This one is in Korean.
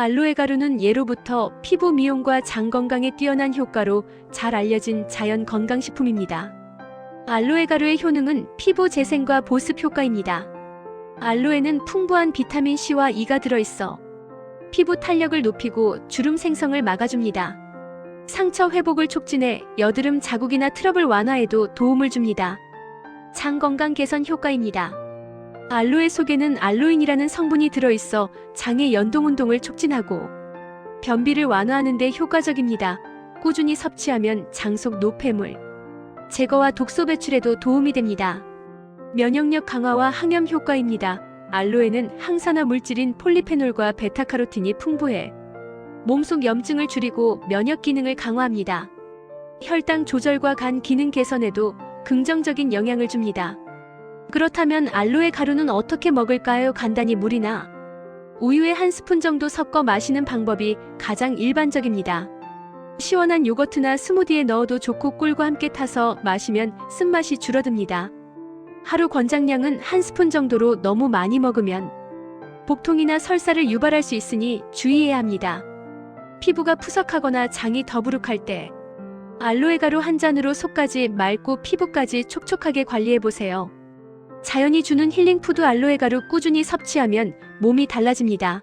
알로에 가루는 예로부터 피부 미용과 장 건강에 뛰어난 효과로 잘 알려진 자연 건강식품입니다. 알로에 가루의 효능은 피부 재생과 보습 효과입니다. 알로에는 풍부한 비타민 C와 E가 들어있어 피부 탄력을 높이고 주름 생성을 막아줍니다. 상처 회복을 촉진해 여드름 자국이나 트러블 완화에도 도움을 줍니다. 장 건강 개선 효과입니다. 알로에 속에는 알로인이라는 성분이 들어있어 장의 연동 운동을 촉진하고 변비를 완화하는 데 효과적입니다. 꾸준히 섭취하면 장 속 노폐물 제거와 독소 배출에도 도움이 됩니다. 면역력 강화와 항염 효과입니다. 알로에는 항산화 물질인 폴리페놀과 베타카로틴이 풍부해 몸속 염증을 줄이고 면역 기능을 강화합니다. 혈당 조절과 간 기능 개선에도 긍정적인 영향을 줍니다. 그렇다면 알로에 가루는 어떻게 먹을까요? 간단히 물이나 우유에 한 스푼 정도 섞어 마시는 방법이 가장 일반적입니다. 시원한 요거트나 스무디에 넣어도 좋고 꿀과 함께 타서 마시면 쓴맛이 줄어듭니다. 하루 권장량은 한 스푼 정도로 너무 많이 먹으면 복통이나 설사를 유발할 수 있으니 주의해야 합니다. 피부가 푸석하거나 장이 더부룩할 때 알로에 가루 한 잔으로 속까지 맑고 피부까지 촉촉하게 관리해 보세요. 자연이 주는 힐링 푸드 알로에 가루 꾸준히 섭취하면 몸이 달라집니다.